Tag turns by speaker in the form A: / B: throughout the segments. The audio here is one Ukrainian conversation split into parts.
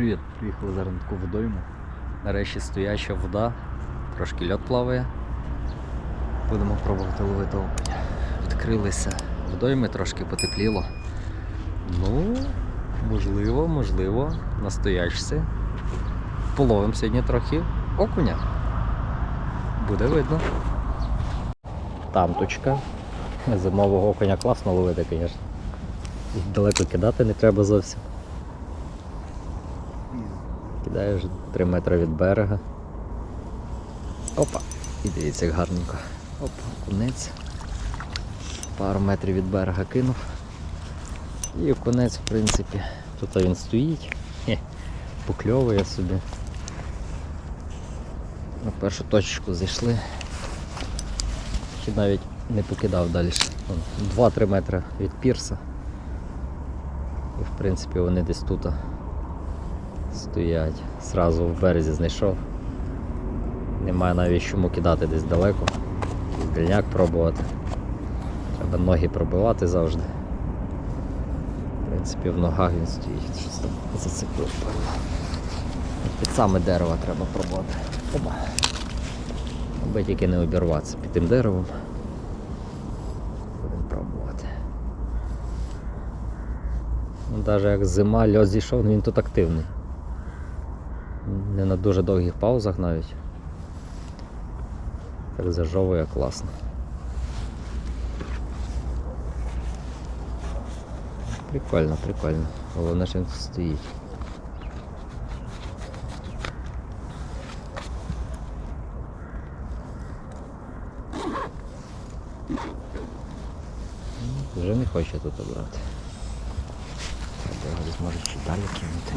A: Привіт! Приїхали зараз на таку водойму. Нарешті стояча вода, трошки льод плаває. Будемо пробувати ловити окуня. Відкрилися водойми, трошки потепліло. Ну, можливо, можливо, на стоячці. Половимо сьогодні трохи окуня. Буде видно. Там точка. Зимового окуня класно ловити, звісно. Далеко кидати не треба зовсім. Кидаєш 3 метри від берега. Опа! І дивіться, як гарненько. Опа, окунець. Пару метрів від берега кинув. І окунець, в принципі, тут він стоїть, Хе, покльовує собі. На першу точку зайшли. Ще навіть не покидав далі. 2-3 метри від пірса. І в принципі вони десь тут стоять. Сразу в березі знайшов. Немає навіть чому кидати десь далеко. Дальняк пробувати. Треба ноги пробивати завжди. В принципі, в ногах він стоїть. Щось там зацепив. Під саме дерево треба пробувати. Опа. Аби тільки не обірватися під тим деревом. Будемо пробувати. Ну, Навіть як зима, льод зійшов, він тут активний. Не на дуже довгих паузах навіть. Так зажовує класно. Прикольно, прикольно. Головне, що він стоїть. Ну, Вже не хоче тут обрати. Десь може чи далі кинути.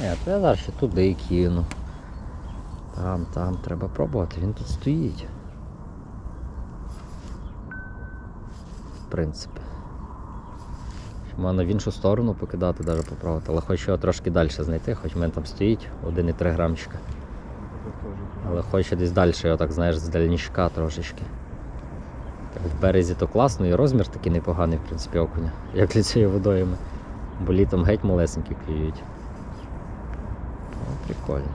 A: Ні, я зараз ще туди кину. Там, там, треба пробувати, він тут стоїть. В принципі. Можна в іншу сторону покидати, навіть попробувати, але хочу його трошки далі знайти, хоч в мене там стоїть 1,3 грамчика. Але хочу десь далі його так, знаєш, з дальнішка трошечки. Так, в березі то класно і розмір такий непоганий, в принципі, окуня, як для цієї водойми. Бо літом геть малесенькі клюють. О, прикольно.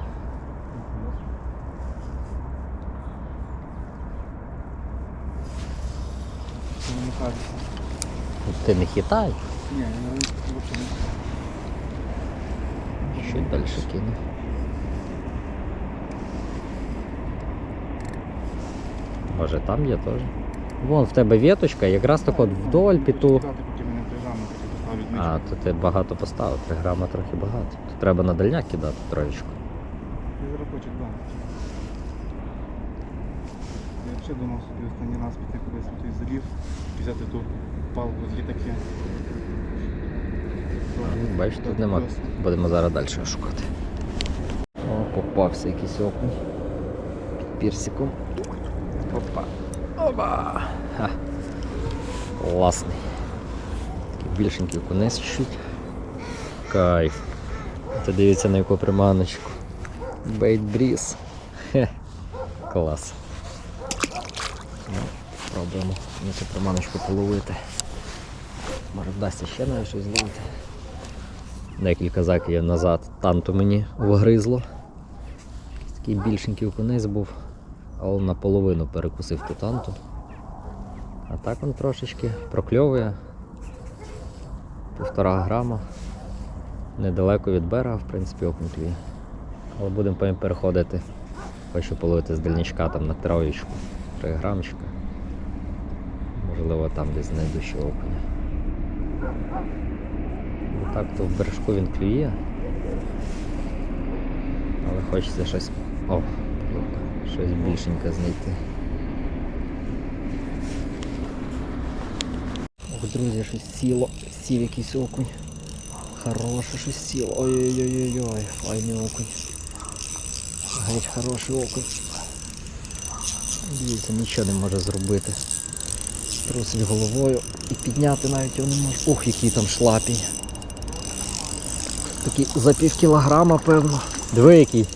B: Це не кажеться.
A: Ну, Ти не хитай,
B: Ні, я не взагалі не.
A: чуть далі кину. Може там є теж. Вон в тебе віточка, якраз так от вдоль піту. А, то ти багато поставив, 3 грама трохи багато. То треба на дальняк кидати троєчку.
B: Я зараз хочу. Я взагалі думав собі останній раз піти кудись на той залів, взяти ту палку з літаки.
A: Ну, Бачиш, тут нема. Будемо зараз далі шукати. О, попався якийсь окунь. Під пірсиком. Опа. Опа! Ха. Класний. Більшенький окунець чуть. Кайф. Ти дивіться на яку приманочку. Бейт бріз. Хе. Клас. Ну, Пробуємо на цю приманочку половити. Може вдасться ще навіть щось зловити. Декілька закидів назад танту мені вгризло. Такий більшенький окунець був, але наполовину перекусив ту танту. А так він трошечки прокльовує. Півтора грама. Недалеко від берега, в принципі, клює. Але будемо потім переходити. Хочу половити з дальничка там на троєчку, 3 грамчика. Можливо, там десь знайду ще окуня. Так, то в бережку він клює. Але хочеться щось. О, щось більшеньке знайти. Друзі, щось сіло. Сів якийсь окунь. Хороше щось сіло. Ой-ой-ой-ой-ой, файний окунь. Геть хороший окунь. Дивіться, нічого не може зробити. Трусить головою і підняти навіть його не може. Ох, який там шлапінь. Такий за пів кілограма, певно. Диви який.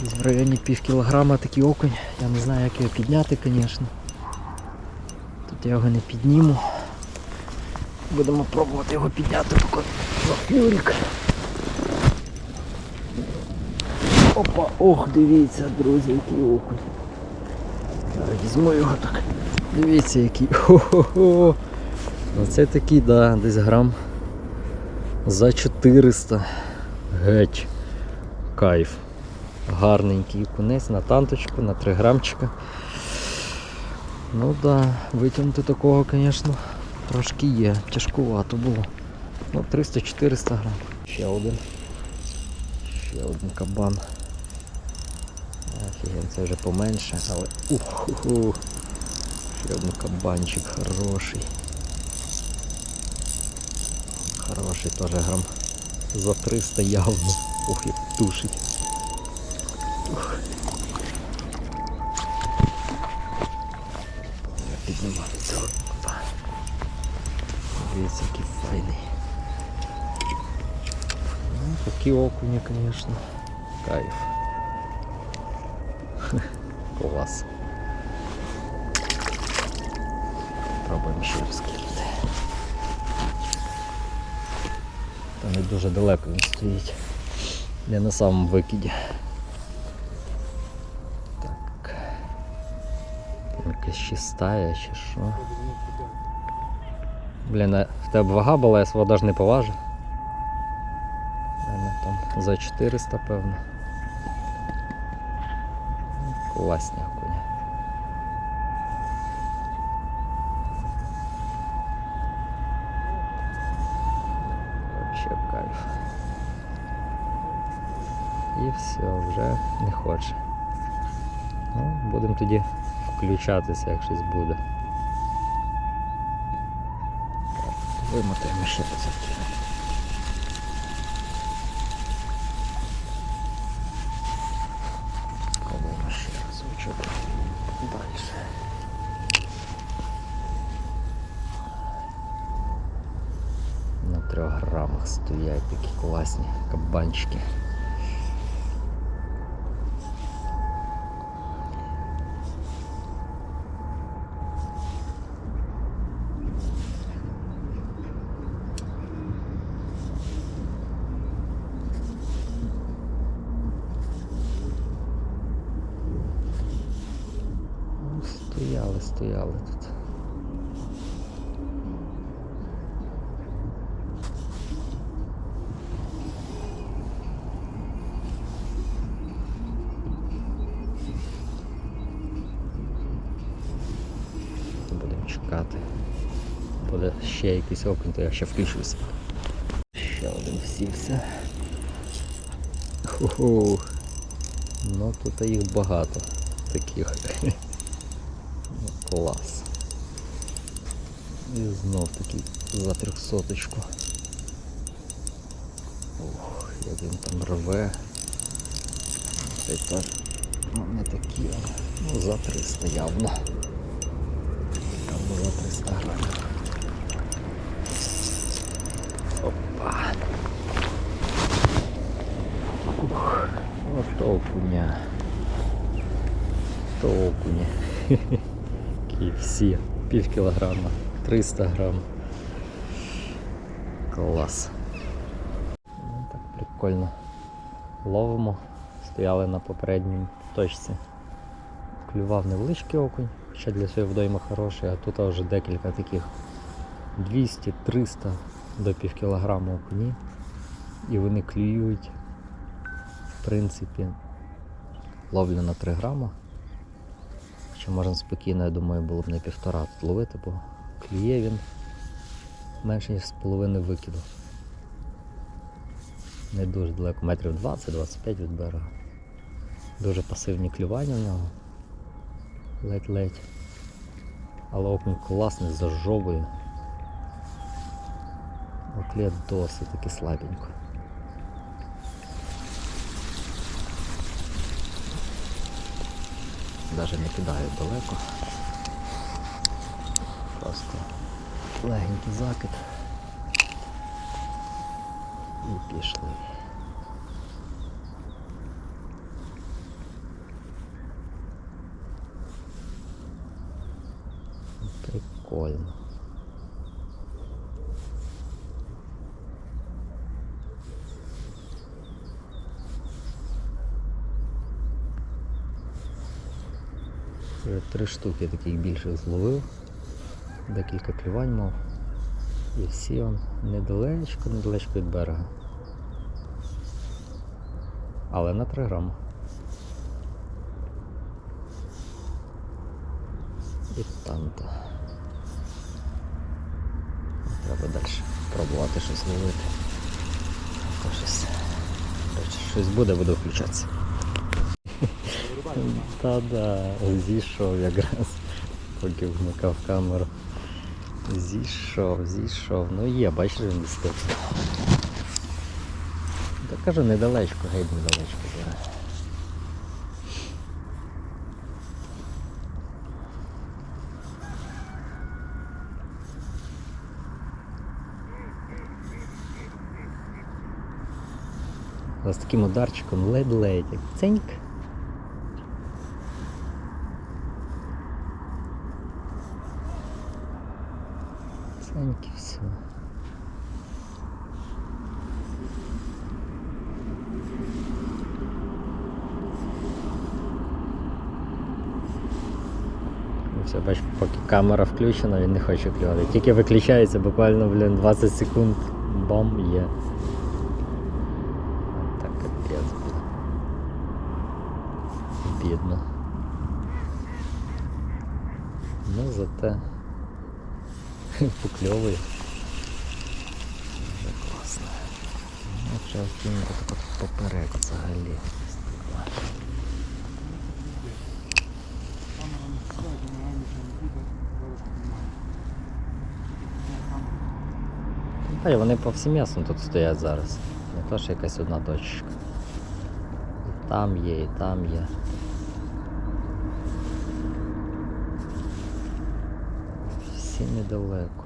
A: Десь в районі пів кілограма такий окунь. Я не знаю, як його підняти, звісно. Я його не підніму. Будемо пробувати його підняти тако за флюрик. Опа, ох, дивіться, друзі, який окунь. Візьму його так. Дивіться, який. Хо-хо-хо. Оце такий, да, десь грам за 400. Геть. Кайф. Гарненький кунець на танточку, на 3 грамчика. Ну да, витягнути такого, звісно, трошки є. Тяжкувато було. Ну, 300-400 грам. Ще один. Ще один кабан. Офіген, це вже поменше, але уху. Ще один кабанчик хороший. Хороший теж грам. За 300 явно. Ух, як тушить. Такі окуні, звісно. Кайф. Клас. Пробуємо ще раз кинути. Та не дуже далеко він стоїть. Не на самому викиді. Так. Якась стая чи що. Блін, в тебе вага була, я свого навіть не поважив. За 400, певно. Класні окуні. Вообще кайф. І все, вже не хоче. Ну, будемо тоді включатися, як щось буде. Вимотаємо ще раз класні кабанчики. Ну, Стояли, стояли тут. Ще якийсь окунь, то я ще включуся. Ще один всівся. Ну тут їх багато таких. Ну, клас. І знов такий за трьохсоточку. Ух, як він там рве. Теж ну, не такі, ну, за 300 явно. Явно за 300 грамів. Опа. Ух, от окуня. То окуня. Всі. Пів кілограма, 300 грам. Клас. Ну, так прикольно. Ловимо. Стояли на попередній точці. Клював невеличкий окунь, хоча для своєї водойми хороший, а тут вже декілька таких 200-300 до пів кілограма окуні. І вони клюють. В принципі, ловлю на 3 грама. Хоча можна спокійно, я думаю, було б не півтора тут ловити, бо клює він менше ніж з половини викиду. Не дуже далеко, метрів 20-25 від берега. Дуже пасивні клювання в нього. Ледь-ледь. Але окунь класний, зажовує. Оклет досить таки слабенько. Даже не кидаю далеко. Просто легенький закид. І пішли. Прикольно. Три штуки таких більших зловив. Декілька клювань мав. І всі он недалечко, недалечко від берега. Але на 3 грами. І танто. Треба далі пробувати щось ловити. Щось, щось буде, буду включатися. Та-да, зійшов якраз, поки вмикав камеру. Зійшов, зійшов. Ну є, бачиш, він десь. Та кажу, недалечко, геть недалечко зараз. З таким ударчиком ледь-ледь, ценьк. Ценьки все. Ну, Все, бач, поки камера включена, він не хоче клювати. Тільки виключається буквально, блін, 20 секунд, бам, є. Так, капець. Бідно. Ну, зате покльовує. Дуже класно. Ну, треба кинути так взагалі.
B: Камера не сідає, камера нічого не буде, зараз піднімаю.
A: Та й вони повсім'ясно тут стоять зараз. Не то, що якась одна точка. І там є, і там є. Всі недалеко.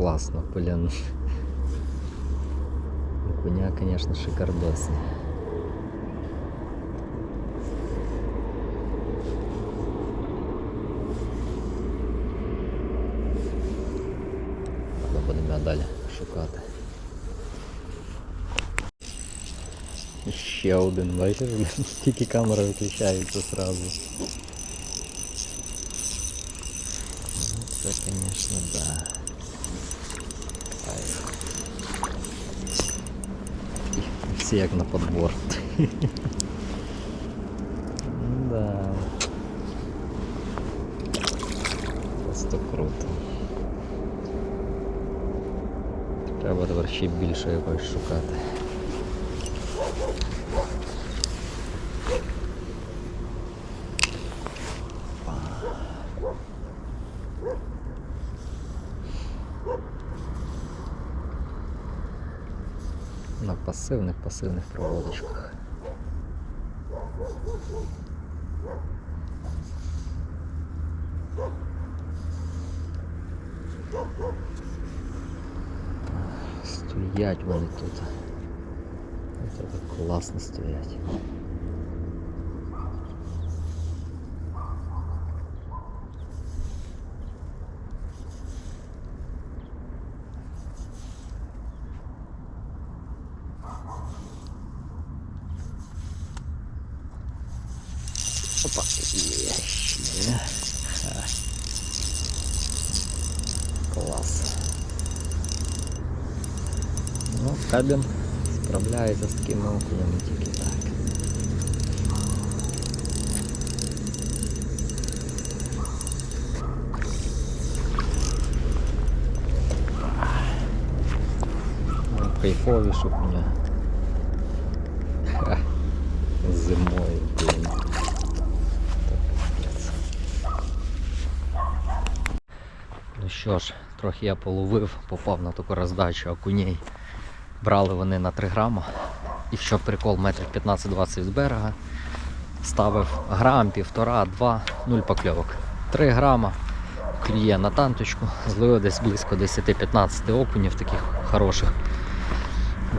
A: классно, блин. Окуня, конечно, шикардосный. Ладно, будемо його далі шукати. І Ще один, бачиш, блін, тільки камера виключається сразу. Ну, Це, конечно, да. Ай. І Всі як на подбор. да. Просто круто. Треба тепер ще більше якось шукати. На пасивних проводочках. Стоять вони тут. Це класно стоять. Опа, є ще. Ха. Клас. Ну, Кабін справляється з такими окунями тільки так. Кайфові, у Зимою, блін. Ну що ж, трохи я половив, попав на таку роздачу окуней. Брали вони на 3 грама. І що прикол, метрів 15-20 від берега. Ставив грам, півтора, два, нуль покльовок. 3 грама клює на танточку, зловив десь близько 10-15 окунів таких хороших.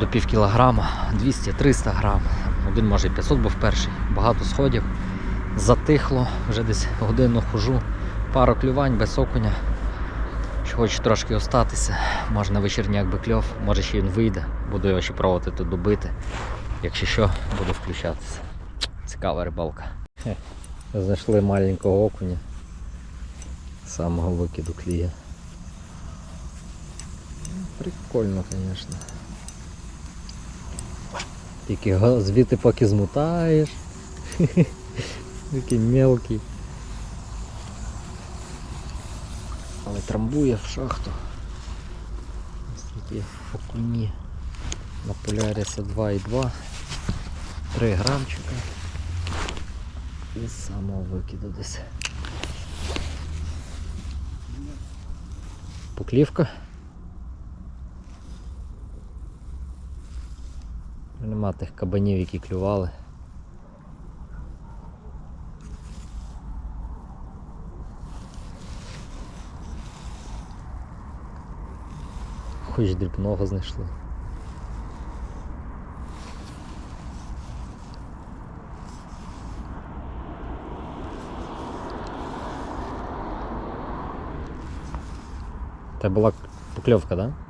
A: До пів кілограма, 200-300 грам. Один може і 500 був перший. Багато сходів. Затихло, вже десь годину хожу. Пару клювань без окуня. Що хочу трошки остатися. Може на вечірняк би кльов, може ще він вийде. Буду його ще пробувати тут добити. Якщо що, буду включатися. Цікава рибалка. Знайшли маленького окуня. Самого викиду кліє. Прикольно, звісно. Тільки звідти поки змутаєш. Такий мелкий. Але трамбує в шахту. Ось такі окуні. На Поляріса 2,2. 3 грамчика. І з самого викиду десь. Поклівка. тих кабанів, які клювали. Хоч дрібного знайшли. Це була покльовка, так? Да?
B: Да.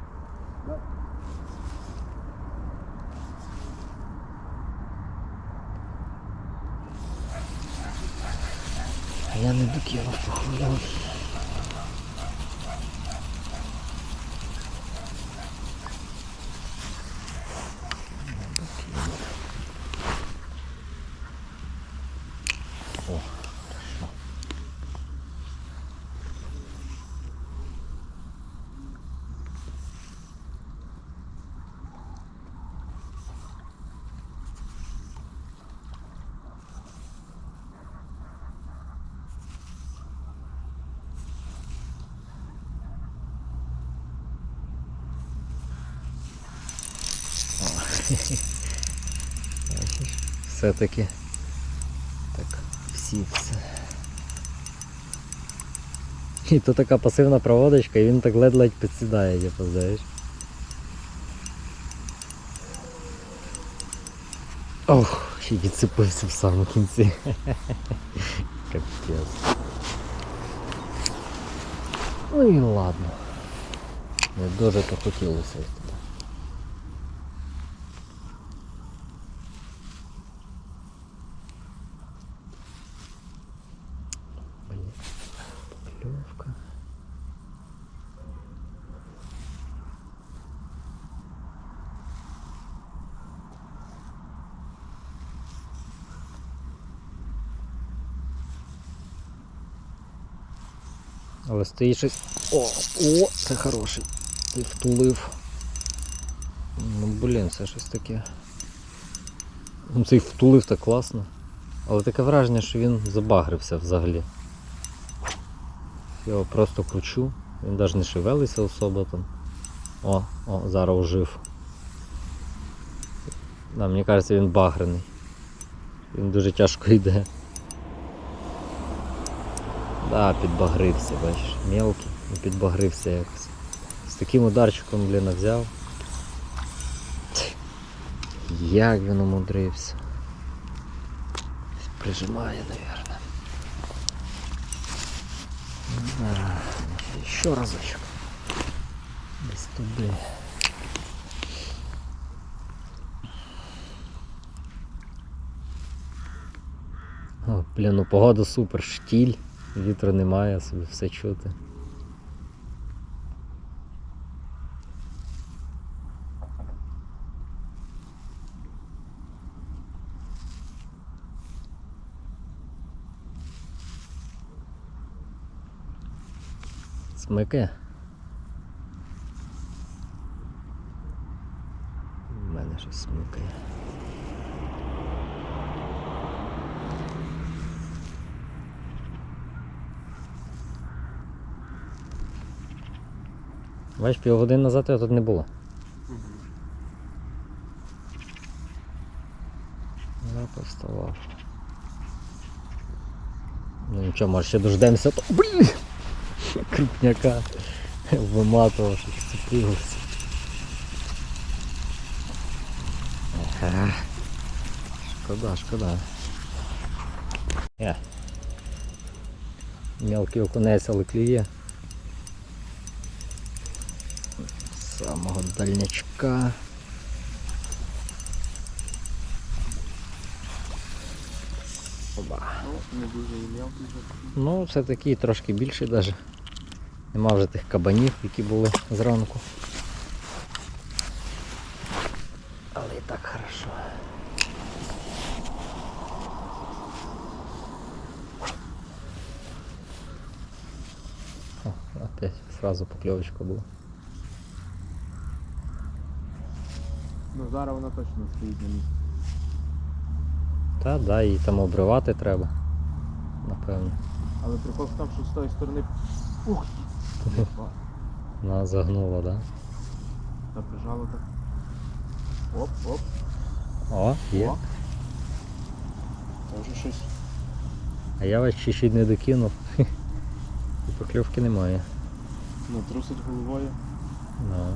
A: А я не докинув, походу. О, хорошо. Бачиш, все-таки так всі все. І то така пасивна проводочка, і він так ледь-ледь підсідає, типу, знаєш. Ох, ще й відцепився в самому кінці. Капець. Ну і ладно. Не дуже то хотілося Стоїть щось. О, о, це хороший. Ти втулив. Ну блін, це щось таке. Ну цей втулив так класно. Але таке враження, що він забагрився взагалі. Я його просто кручу, він навіть не шевелиться особо там. О, о, зараз ожив. Да, мені кажеться, він багрений. Він дуже тяжко йде. Да, підбагрився, бачиш, мелкий, ну, підбагрився якось. З таким ударчиком, блін, взяв. Як він умудрився. Прижимає, наверное. Да, Еще разочек. Десь туди. О, блін, ну погода супер, штіль, вітру немає, собі все чути. Смикає. Щось смикає. Бачиш, півгодини назад його тут не було. Я поставав. Ну нічого, може ще дождемося, то блін! Крупняка виматував, що цепилося. Ага. Шкода, шкода. Е. Мелкий окунець, але клює. Самого. Оба.
B: Ну, не дуже і мелкий вже.
A: Це такий трошки більший навіть. Нема вже тих кабанів, які були зранку. Але і так хорошо. Опять сразу покльовочка була.
B: Зараз вона точно стоїть на місці.
A: Та, да, її там обривати треба. Напевно.
B: Але прикол в тому, що з тої сторони. Ух!
A: Вона загнула, да?
B: Та прижало так. Оп, оп.
A: О, є.
B: О. Це вже щось.
A: А я вас чуть-чуть не докинув. І покльовки немає.
B: Ну, трусить головою.
A: Ну.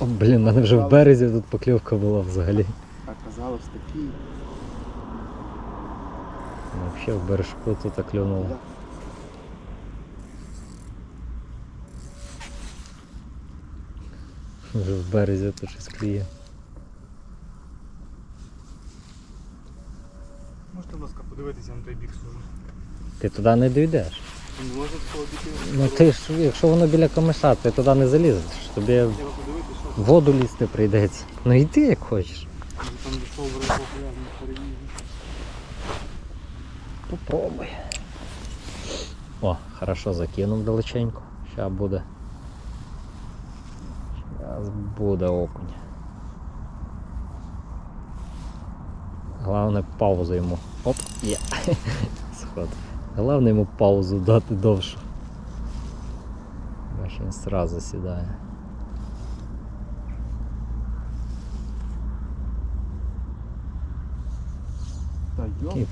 A: О, блін, в мене вже в березі тут покльовка була взагалі.
B: А казалось такий.
A: Ну, Взагалі в бережку тут так клюнуло. Вже в березі тут щось клює.
B: Можете, будь ласка, подивитися на той бік сужу.
A: Ти туди не дійдеш. Ну ти ж, якщо воно біля комиша, ти туди не залізеш. Тобі в воду лізти прийдеться. Ну йди як хочеш. Попробуй. О, хорошо закинув далеченько. Ща буде. Щас буде окунь. Головне паузу йому. Оп, є. Сход. Головне йому паузу дати довшу. Бач, він сразу сідає. І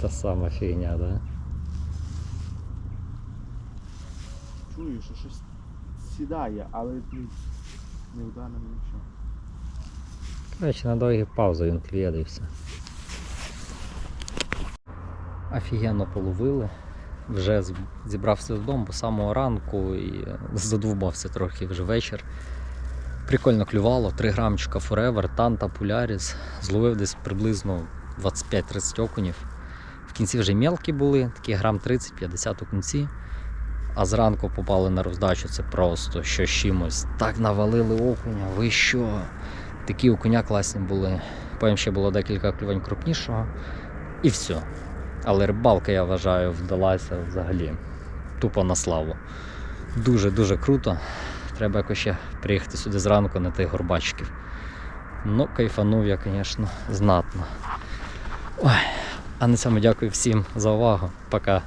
A: та сама фігня, да?
B: Чую, що щось сідає, але не вдарено нічого.
A: Коротше, на довгі паузи він клює і все. Офігенно половили. Вже зібрався додому, бо самого ранку і задумався трохи вже вечір. Прикольно клювало, 3 грамчика Forever, Танта, Polaris. Зловив десь приблизно 25-30 окунів. В кінці вже мелкі були, такі грам 30-50 у кінці. А зранку попали на роздачу, це просто що з чимось. Так навалили окуня, ви що? Такі окуня класні були. Потім ще було декілька клювань крупнішого. І все. Але рибалка, я вважаю, вдалася взагалі. Тупо на славу. Дуже-дуже круто. Треба якось ще приїхати сюди зранку на тих горбачків. Ну, кайфанув я, звісно, знатно. Ой. А на цьому дякую всім за увагу. Пока.